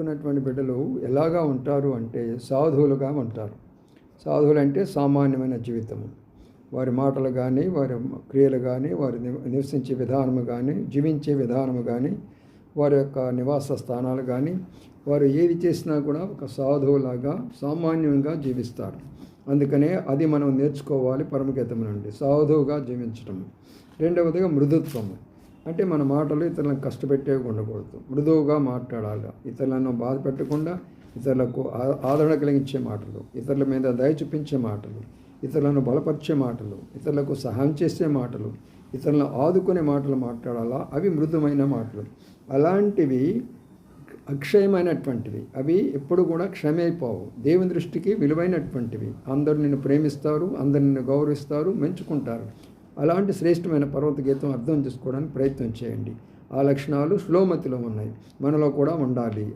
చదువుకున్నటువంటి బిడ్డలు ఎలాగా ఉంటారు అంటే సాధువులుగా ఉంటారు. సాధువులు అంటే సామాన్యమైన జీవితము. వారి మాటలు కానీ వారి క్రియలు కానీ వారి నివసించే విధానము కానీ జీవించే విధానము కానీ వారి యొక్క నివాస స్థానాలు కానీ వారు ఏది చేసినా కూడా ఒక సాధువులాగా సామాన్యంగా జీవిస్తారు. అందుకనే అది మనం నేర్చుకోవాలి పరమగీతం నుండి సాధువుగా జీవించటం రెండవదిగా మృదుత్వము. అంటే మన మాటలు ఇతరులను కష్టపెట్టేవి ఉండకూడదు మృదువుగా మాట్లాడాలి. ఇతరులను బాధ పెట్టకుండా ఇతరులకు ఆదరణ కలిగించే మాటలు ఇతరుల మీద దయ చూపించే మాటలు ఇతరులను బలపరిచే మాటలు ఇతరులకు సహాయం చేసే మాటలు ఇతరులను ఆదుకునే మాటలు మాట్లాడాలా? అవి మృదుమైన మాటలు. అలాంటివి అక్షయమైనటువంటివి. అవి ఎప్పుడు కూడా క్షమైపోవు దేవుని దృష్టికి విలువైనటువంటివి. అందరూ నిన్ను ప్రేమిస్తారు అందరు నిన్ను గౌరవిస్తారు మెచ్చుకుంటారు. అలాంటి శ్రేష్టమైన పర్వత గీతం అర్థం చేసుకోవడానికి ప్రయత్నం చేయండి. ఆ లక్షణాలు శ్లోమతిలో ఉన్నాయి. మనలో కూడా ఉండాలి.